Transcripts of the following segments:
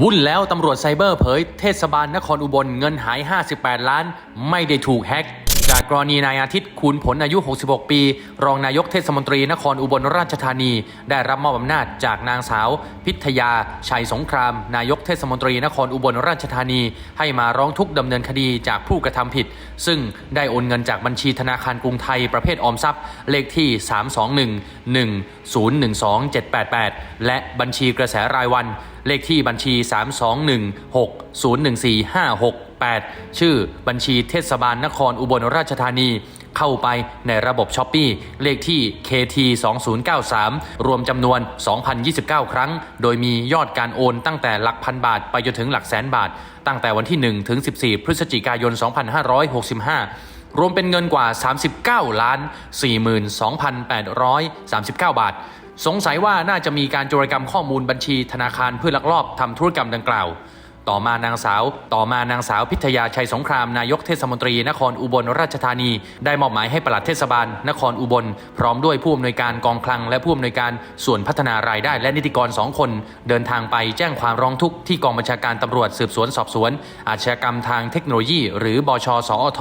วุ่นแล้วตำรวจไซเบอร์เผยเทศบาลนครอุบลเงินหาย 58 ล้าน ไม่ได้ถูกแฮ็ก จากกรณีนายอาทิตย์คูณผลอายุ 66 ปี รองนายกเทศมนตรีนครอุบลราชธานี ได้รับมอบอำนาจจากนางสาว พิทยา ชัยสงคราม นายกเทศมนตรีนครอุบลราชธานี ให้มาร้องทุกข์ดำเนินคดีจากผู้กระทำผิด ซึ่งได้โอนเงินจากบัญชีธนาคารกรุงไทยประเภทออมทรัพย์ เลขที่ 321 1012788 และบัญชีกระแสรายวัน เลขที่บัญชี 32160145668ชื่อบัญชีเทศบาลนครอุบลราชธานีเข้าไปในระบบช้อปปีเลขที่ KT 2093 รวมจำนวน 2,029 ครั้ง โดยมียอดการโอนตั้งแต่หลักพันบาทไปจนถึงหลักแสนบาท ตั้งแต่วันที่ 1 ถึง 14 พฤศจิกายน 2565 รวมเป็นเงินกว่า 39 ล้าน 42,839 บาท สงสัยว่าน่าจะมีการโจรกรรมข้อมูลบัญชีธนาคารเพื่อลักลอบทำธุรกรรมดังกล่าว ต่อมานางสาว ต่อมานางสาวพิทยาชัยสงครามนายกเทศมนตรีนครอุบลราชธานี ได้มอบหมายให้ปลัดเทศบาล นครอุบล พร้อมด้วยผู้อำนวยการกองคลัง และผู้อำนวยการส่วนพัฒนารายได้และนิติกรสองคน เดินทางไปแจ้งความร้องทุกข์ที่กองบัญชาการตำรวจสืบสวนสอบสวน อาชญากรรมทางเทคโนโลยี หรือบชสอท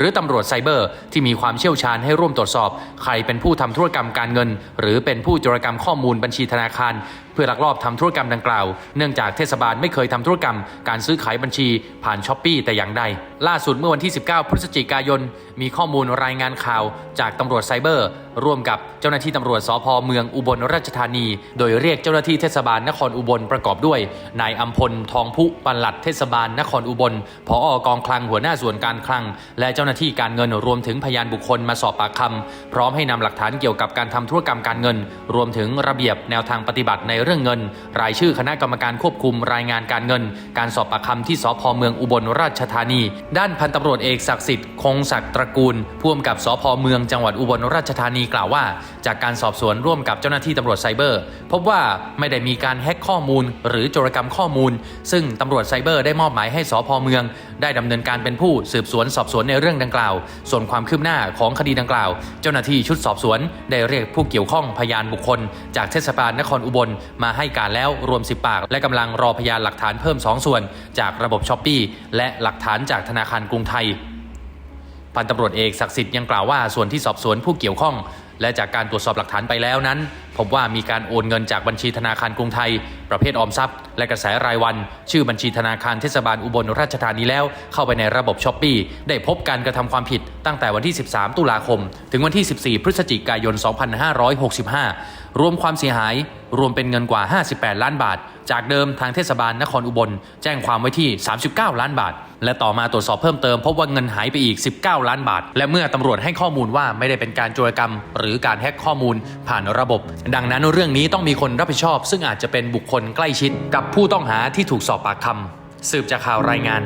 หรือตำรวจไซเบอร์ ที่มีความเชี่ยวชาญให้ร่วมตรวจสอบ ใครเป็นผู้ทำธุรกรรมการเงิน หรือเป็นผู้จรกรรมข้อมูลบัญชีธนาคาร เพื่อลักลอบทำธุรกรรมดังกล่าว เนื่องจากเทศบาลไม่เคยทำธุรกรรม การซื้อขายบัญชีผ่านช้อปปีแต่อย่างใด ล่าสุดเมื่อวันที่ 19 พฤศจิกายน มีข้อมูลรายงานข่าวจากตำรวจไซเบอร์ร่วมกับเจ้าหน้าที่ตำรวจสพเมืองอุบลราชธานี โดยเรียกเจ้าหน้าที่เทศบาลนครอุบลประกอบด้วยนายอัมพลทองพุปลัดเทศบาลนครอุบลผออกองคลังหัวหน้าส่วนการคลัง และเจ้าหน้าที่การเงินรวมถึงพยานบุคคลมาสอบปากคำพร้อมให้นำหลักฐานเกี่ยวกับการทำธุรกรรมการเงิน รวมถึงระเบียบแนวทางปฏิบัติในเรื่องเงิน รายชื่อคณะกรรมการควบคุมรายงานการเงิน การสอบปากคำที่สพเมืองอุบลราชธานี ด้านพันตำรวจเอกศักดิ์สิทธิ์คงศักดิ์ตระกูลผู้กำกับสพเมืองจังหวัดอุบลราชธานีกล่าวว่า จากการสอบสวนร่วมกับเจ้าหน้าที่ตำรวจไซเบอร์ พบว่าไม่ได้มีการแฮ็กข้อมูล หรือโจรกรรมข้อมูล ซึ่งตำรวจไซเบอร์ได้มอบหมายให้สพเมือง ได้ดำเนินการเป็นผู้สืบสวนสอบสวนในเรื่องดังกล่าว ส่วนความคืบหน้าของคดีดังกล่าว เจ้าหน้าที่ชุดสอบสวน ได้เรียกผู้เกี่ยวข้องพยานบุคคล จากเทศบาลนครอุบลมาให้การแล้วรวม 10 ปาก และกำลังรอพยานหลักฐานเพิ่ม 2 ส่วน จากระบบช้อปปีและหลักฐานจากธนาคารกรุงไทย พันตำรวจเอกศักดิ์สิทธิ์ยังกล่าวว่าส่วนที่สอบสวนผู้เกี่ยวข้อง และจากการตรวจสอบหลักฐานไปแล้วนั้น พบว่ามีการโอนเงินจากบัญชีธนาคารกรุงไทย ประเภทออมทรัพย์ และกระแสรายวัน ชื่อบัญชีธนาคารเทศบาลอุบลราชธานีแล้ว เข้าไปในระบบช้อปปีได้พบการกระทำความผิดตั้งแต่วันที่ 13 ตุลาคม ถึงวันที่ 14 พฤศจิกายน 2565 รวมความเสียหายรวมเป็นเงินกว่า 58 ล้านบาท จากเดิมทางเทศบาลนครอุบล แจ้งความไว้ที่ 39 ล้านบาท และต่อมาตรวจสอบเพิ่มเติมพบว่าเงินหายไปอีก 19 ล้านบาท และเมื่อตำรวจให้ข้อมูลว่าไม่ได้เป็นการโจรกรรม หรือการแฮ็กข้อมูลผ่านระบบดังนั้นเรื่องนี้ต้องมีคนรับผิดชอบ ซึ่งอาจจะเป็นบุคคลใกล้ชิดกับผู้ต้องหาที่ถูกสอบปากคำสืบจากข่าวรายงาน